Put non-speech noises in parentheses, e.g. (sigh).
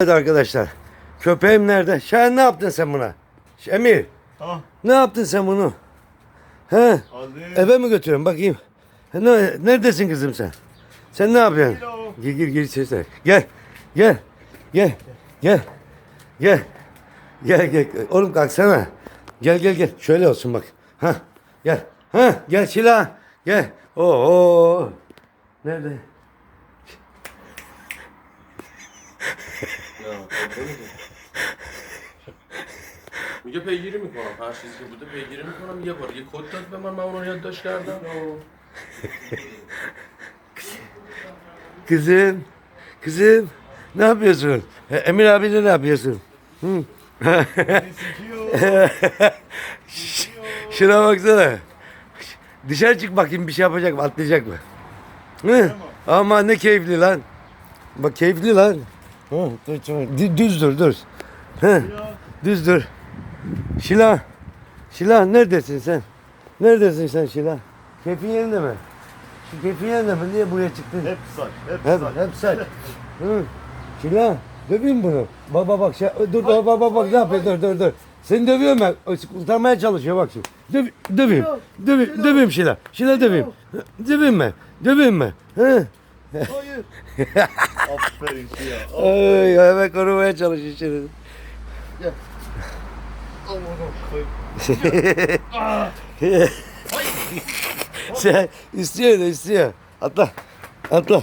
Evet arkadaşlar. Köpeğim nerede? Şahin ne yaptın sen buna? Emir Tamam. ne yaptın sen bunu? He? Hadi. Eve mi götürüyorum bakayım. Ne, neredesin kızım sen? Sen ne yapıyorsun? Hello. Gir gir gir içeri. Gel. Gel. Gel. Gel. Gel. Gel gel. Oğlum kalksana. Gel gel gel. Şöyle olsun bak. Ha. Gel. Ha. Gel Şila. Gel. Oo. Nerede? میگه پیگیری میکنم هر چیزی که بوده پیگیری میکنم یه بار یه کد داد به من من اونو یادداشت کردم Kızım. Kızım. Ne yapıyorsun? E, Emir abiyle ne yapıyorsun? Hı? (laughs) Ş- Şuna baksana. Dışarı çık bakayım bir şey yapacak mı? Atlayacak mı? Hı? Ama ne keyifli lan. Bak keyifli lan. Hı, dur, dur. Dü- Düz dur dur. Hı, düz dur. Şila. Şila neredesin sen? Neredesin sen Şila? Keyfin yerinde mi? Şu keyfin yerinde mi? Niye buraya çıktın? Hep saç. Hep, Hep, saç. hep. Hı. Şila, döveyim bunu. Bak bak bak, şey, dur bak bak bak, bak ne yapıyor, dur dur dur. Seni dövüyorum ben, kurtarmaya çalışıyor bak şimdi. Döv, döveyim, döveyim, döveyim Şila. Şila döveyim. Döveyim mi? Döveyim mi? Hı? Hayır. (laughs) Aferin ki ya. Ay, hemen korumaya çalışıyor şimdi. Aman (laughs) koy. Sen istiyor da istiyor. Atla, atla.